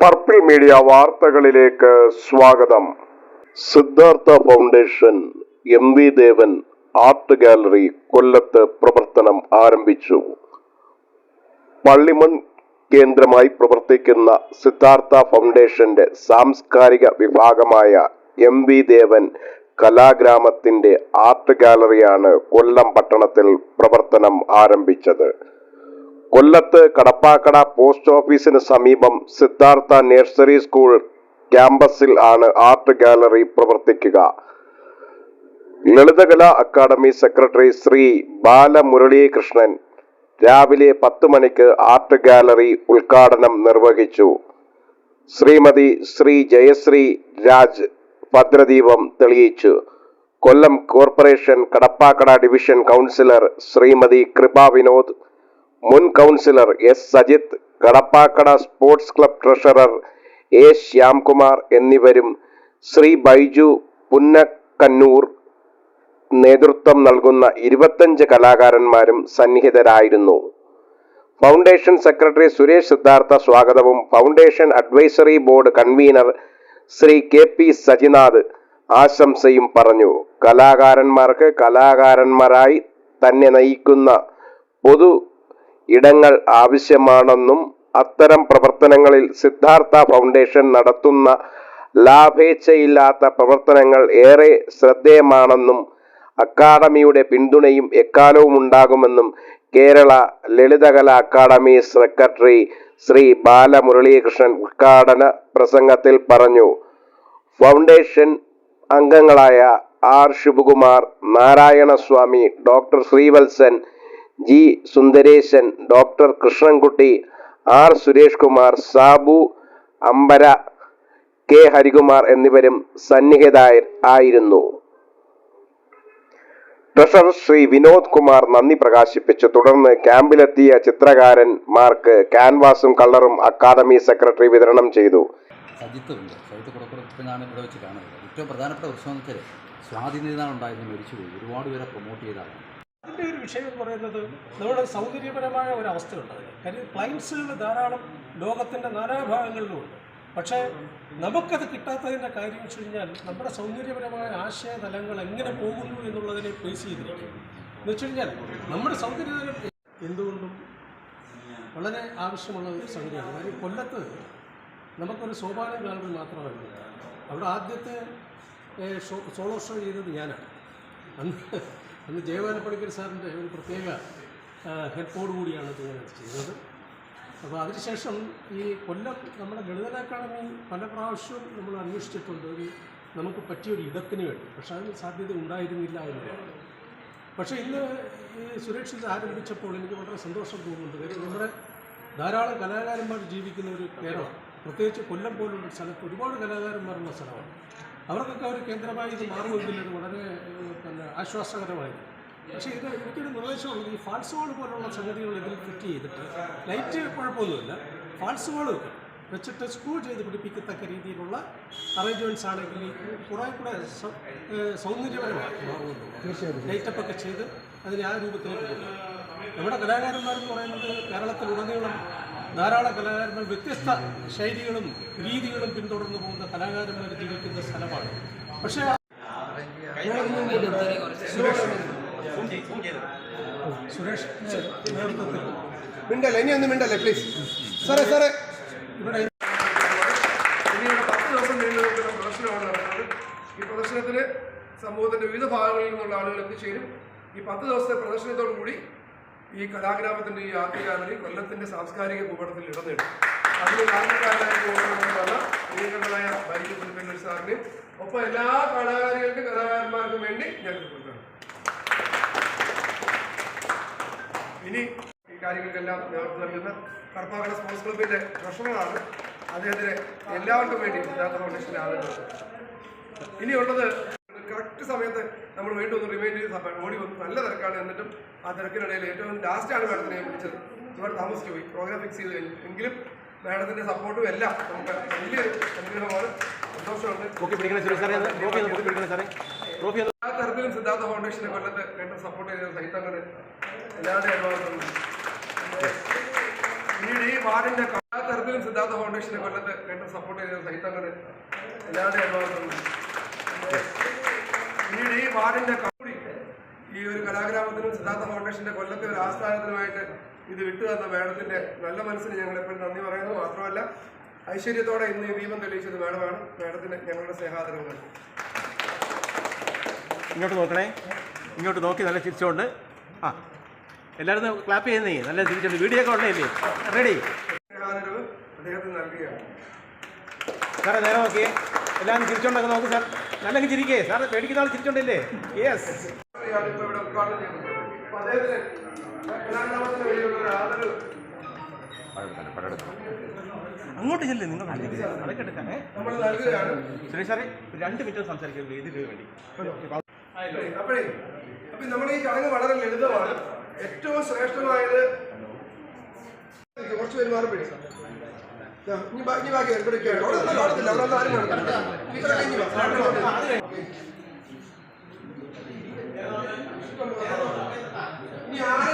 Purple media വാർത്തകളിലേക്ക് സ്വാഗതം. Siddhartha foundation M V Devan art gallery കൊല്ലത്ത് പ്രവർത്തനം ആരംഭിച്ചു. പള്ളിമൺ കേന്ദ്രമായി പ്രവർത്തിക്കുന്ന സിദ്ധാർത്ഥ ഫൗണ്ടേഷന്റെ സാംസ്കാരിക വിഭാഗമായ എം വി ദേവൻ കലാഗ്രാമത്തിന്റെ ആർട്ട് ഗാലറിയാണ് കൊല്ലം പട്ടണത്തിൽ പ്രവർത്തനം ആരംഭിച്ചത്. കൊല്ലത്ത് കടപ്പാക്കട പോസ്റ്റ് ഓഫീസിന് സമീപം സിദ്ധാർത്ഥ നഴ്സറി സ്കൂൾ ക്യാമ്പസിൽ ആണ് ആർട്ട് ഗാലറി പ്രവർത്തിക്കുക. ലളിതകലാ അക്കാദമി സെക്രട്ടറി ശ്രീ ബാലമുരളീകൃഷ്ണൻ രാവിലെ പത്ത് മണിക്ക് ആർട്ട് ഗാലറി ഉദ്ഘാടനം നിർവഹിച്ചു. ശ്രീമതി ശ്രീ ജയശ്രീ രാജ് ഭദ്രദീപം തെളിയിച്ചു. Kollam corporation Kadappakkada division councillor Shrimati Kripa Vinod മുൻ councillor S. Sajith Kadappakkada sports club treasurer A. Shyamkumar എന്നിവരും ശ്രീ ബൈജു പുന്നക്കന്നൂർ നേതൃത്വം നൽകുന്ന ഇരുപത്തഞ്ച് കലാകാരന്മാരും സന്നിഹിതരായിരുന്നു. ഫൗണ്ടേഷൻ സെക്രട്ടറി സുരേഷ് സിദ്ധാർത്ഥ സ്വാഗതവും foundation advisory board convener Shri K. P. Sajinath ആശംസയും പറഞ്ഞു. കലാകാരന്മാർക്ക് കലാകാരന്മാരായി തന്നെ നയിക്കുന്ന പൊതു ഇടങ്ങൾ ആവശ്യമാണെന്നും അത്തരം പ്രവർത്തനങ്ങളിൽ സിദ്ധാർത്ഥ ഫൗണ്ടേഷൻ നടത്തുന്ന ലാഭേച്ഛയില്ലാത്ത പ്രവർത്തനങ്ങൾ ഏറെ ശ്രദ്ധേയമാണെന്നും അക്കാദമിയുടെ പിന്തുണയും എക്കാലവും ഉണ്ടാകുമെന്നും കേരള ലളിതകലാ അക്കാദമി സെക്രട്ടറി ശ്രീ ബാലമുരളീകൃഷ്ണൻ ഉദ്ഘാടന പ്രസംഗത്തിൽ പറഞ്ഞു. ഫൗണ്ടേഷൻ അംഗങ്ങളായ R. Sivakumar Narayanaswamy doctor Sreevalsan G. Sundaresan doctor Krishnankutty R. Suresh Kumar Sabu Ambara K. Harikumar എന്നിവരും സന്നിഹിതായ ആയിരുന്നു. ട്രഷറർ ശ്രീ വിനോദ് കുമാർ നന്ദി പ്രകാശിപ്പിച്ചു. തുടർന്ന് ക്യാമ്പിലെത്തിയ ചിത്രകാരന്മാർക്ക് ക്യാൻവാസും കളറും അക്കാദമി സെക്രട്ടറി വിതരണം ചെയ്തു. സജിത്തുണ്ട്. സജിത്ത് ഏറ്റവും പ്രധാനപ്പെട്ട പ്രശ്നം എന്ന് വെച്ചാൽ സ്വാധീനതാണ് ഉണ്ടായിരുന്നു മരിച്ചുപോയി. ഒരുപാട് പേരെ പ്രൊമോട്ട് ചെയ്ത. ആളാണ് ഇതിന്റെ ഒരു വിഷയം എന്ന് പറയുന്നത് നമ്മുടെ സൗകര്യപരമായ ഒരു അവസ്ഥയുണ്ട് അതിന്. കാര്യം ക്ലൈൻസുകൾ ധാരാളം ലോകത്തിന്റെ നാനാഭാഗങ്ങളിലുമുണ്ട് പക്ഷേ നമുക്കത് കിട്ടാത്തതിന്റെ കാര്യം വെച്ച് കഴിഞ്ഞാൽ നമ്മുടെ സൗന്ദര്യപരമായ ആശയതലങ്ങൾ എങ്ങനെ പോകുന്നു എന്നുള്ളതിനെ ബേസ് ചെയ്തിരിക്കും. എന്ന് വെച്ച് കഴിഞ്ഞാൽ നമ്മുടെ സൗന്ദര്യതലം എന്തുകൊണ്ടും വളരെ ആവശ്യമുള്ള ഒരു സംഗതിയാണ്. കാര്യം കൊല്ലത്ത് നമുക്കൊരു സോപാന ഗാലറി മാത്രമല്ല അവിടെ ആദ്യത്തെ സോളോ ഷോ ചെയ്തത് ഞാനാണ്. അന്ന് അന്ന് ജയവാന പണിക്കർ സാറിന്റെ ഒരു പ്രത്യേക ഹെൽപ്പോട് കൂടിയാണ് ഇത് ഞാൻ ചെയ്തത്. അപ്പോൾ അതിനുശേഷം ഈ കൊല്ലം നമ്മുടെ ഗണിതന അക്കാദമി പല പ്രാവശ്യവും നമ്മൾ അന്വേഷിച്ചിട്ടുണ്ട്. ഒരു നമുക്ക് പറ്റിയൊരു ഇടത്തിന് വേണ്ടി. പക്ഷേ അതിന് സാധ്യത ഉണ്ടായിരുന്നില്ല എന്നുള്ളതാണ് പക്ഷേ ഇന്ന് ഈ സുരക്ഷിത ആരംഭിച്ചപ്പോൾ എനിക്ക് വളരെ സന്തോഷം തോന്നുന്നുണ്ട്. കാര്യം നമ്മുടെ ധാരാളം കലാകാരന്മാർ ജീവിക്കുന്ന ഒരു കേരളം. പ്രത്യേകിച്ച് കൊല്ലം പോലുള്ള സ്ഥലത്ത് ഒരുപാട് കലാകാരന്മാരുള്ള സ്ഥലമാണ്. അവർക്കൊക്കെ ഒരു കേന്ദ്രമായി ഇത് മാറുമെങ്കിൽ വളരെ പിന്നെ ആശ്വാസകരമായിരുന്നു പക്ഷേ ഇത് എനിക്കൊരു നിർദ്ദേശമാണ്. ഈ ഫാൾസ് വാൾ പോലുള്ള സംഗതികൾ ഇതിൽ ഫിറ്റ് ചെയ്തിട്ട് ലൈറ്റ് കുഴപ്പമൊന്നുമില്ല. ഫാൾസ് വാൾ വെച്ചിട്ട് സ്ക്രൂ ചെയ്ത് പിടിപ്പിക്കത്തക്ക രീതിയിലുള്ള അറേഞ്ച്മെന്റ്സ് ആണെങ്കിൽ കുറേ കൂടെ സൗന്ദര്യപരമായി ലൈറ്റപ്പ് ഒക്കെ ചെയ്ത് അതിനെ ആ രൂപത്തിലേക്ക് കൊണ്ടുവരും. നമ്മുടെ കലാകാരന്മാരെന്ന് പറയുന്നത് കേരളത്തിലുടനീളം ധാരാളം കലാകാരന്മാർ വ്യത്യസ്ത ശൈലികളും രീതികളും പിന്തുടർന്നു പോകുന്ന കലാകാരന്മാർ ജീവിക്കുന്ന സ്ഥലമാണ്. പക്ഷേ സുരേഷ്. നേതൃത്വത്തിൽ. മിണ്ടല്ലേ? ഇനി ഒന്ന് മിണ്ടല്ലേ പ്ലീസ് സാറേ സാറേ. ഇവിടെ ഇനിയുള്ള പത്ത് ദിവസം നീണ്ടു നിൽക്കുന്ന പ്രദർശനമാണ് നടക്കുന്നത്. ഈ പ്രദർശനത്തിന് സമൂഹത്തിന്റെ വിവിധ ഭാഗങ്ങളിൽ നിന്നുള്ള ആളുകൾ എത്തിച്ചേരും. ഈ പത്ത് ദിവസത്തെ പ്രദർശനത്തോടു കൂടി ഈ കലാഗ്രാമത്തിന്റെ ഈ ആർട്ട് ഗാലറി കൊല്ലത്തിന്റെ സാംസ്കാരിക ഭൂപടത്തിൽ ഇടം നേടും. അതിന് ബൈജു പുലിപ്പന്നൂർ സാറിനെയും ഒപ്പം എല്ലാ കലാകാരികൾക്കും കലാകാരന്മാർക്കും വേണ്ടി ഞാൻ ഇത് കൊടുക്കണം ഇനി ഈ കാര്യങ്ങൾക്കെല്ലാം നേതൃത്വം നൽകുന്ന കർപ്പാകട സ്പോർട്സ് ക്ലബിന്റെ ട്രഷററാണ് അദ്ദേഹത്തിന് എല്ലാവർക്കും വേണ്ടി സിദ്ധാർത്ഥ ഫൗണ്ടേഷന്റെ ആദരവ് ഇനിയുള്ളത് കറക്റ്റ് സമയത്ത് നമ്മൾ വീണ്ടും ഒന്ന് റിമൈൻഡ് ചെയ്ത് ഓടി വന്നു നല്ല തിരക്കാണ് എന്നിട്ടും ആ തിരക്കിനിടയിൽ ഏറ്റവും ലാസ്റ്റാണ് മാഡത്തിനെ ഞാൻ വിളിച്ചത്. ഒരുപാട് താമസിച്ചു പോയി. പ്രോഗ്രാം ഫിക്സ് ചെയ്ത് കഴിഞ്ഞു. എങ്കിലും മാഡത്തിന്റെ സപ്പോർട്ടും എല്ലാം നമുക്ക് വലിയൊരു അനുഗ്രഹമാണ്. സന്തോഷമുണ്ട്. എല്ലാ തരത്തിലും സിദ്ധാർത്ഥ ഫൗണ്ടേഷനെ കൊല്ലത്ത് വേണ്ട സപ്പോർട്ട് ചെയ്ത സഹിതങ്ങനെ എല്ലാവരുടെയും അനുവാദം പിന്നീട് ഈ വാർഡിന്റെ എല്ലാ തരത്തിലും സിദ്ധാർത്ഥ ഫൗണ്ടേഷനെ കൊല്ലത്ത് കേട്ട് സപ്പോർട്ട് ചെയ്ത സൈത്തങ്ങനെ എല്ലാവരുടെയും അനുവാദം പിന്നീട് ഈ വാർഡിന്റെ കൂടി ഈ ഒരു കലാഗ്രാമത്തിനും സിദ്ധാർത്ഥ ഫൗണ്ടേഷന്റെ കൊല്ലത്തെ ഒരു ആസ്ഥാനത്തിനുമായിട്ട് ഇത് വിട്ടു തന്ന മേഡത്തിന്റെ നല്ല മനസ്സിന് ഞങ്ങൾ എപ്പോഴും നന്ദി പറയുന്നു. മാത്രമല്ല ഐശ്വര്യത്തോടെ ഇന്ന് ഈ ദീപം തെളിയിച്ചത് മേഡമാണ്. മേഡത്തിന് ഞങ്ങളുടെ സ്നേഹാദരങ്ങൾ. ഇങ്ങോട്ട് നോക്കണേ. ഇങ്ങോട്ട് നോക്കി നല്ല ചിരിച്ചുകൊണ്ട് ആ. എല്ലാവരും ക്ലാപ്പ് ചെയ്യുന്നേ. നല്ല തിരിച്ചു വീഡിയോ ഒക്കെ ഉള്ളതല്ലേ? റെഡി സാറേ നേരെ നോക്കിയേ. എല്ലാവരും ചിരിച്ചോണ്ടൊക്കെ നോക്ക് സാർ. നല്ല ചിരിക്കേ. സാർ പേടിക്കുന്ന ആൾ ചിരിച്ചോണ്ടില്ലേ? യെസ് അങ്ങോട്ട് ചെല്ലേ നിങ്ങൾ അതൊക്കെ എടുക്കാനേ സുരേഷ് സാറേ രണ്ട് മിനിറ്റ് സംസാരിക്കും ഇതിന് വേണ്ടി? അപ്പോഴേ അപ്പൊ നമ്മുടെ ഈ ചടങ്ങ് വളരെ ലളിതമാണ്. ഏറ്റവും ശ്രേഷ്ഠമായത് കുറച്ച് പെരുമാറും ഇനി ബാക്കി ബാക്കി എടുപ്പിടിക്കുകയാണ് ഇനി ആരും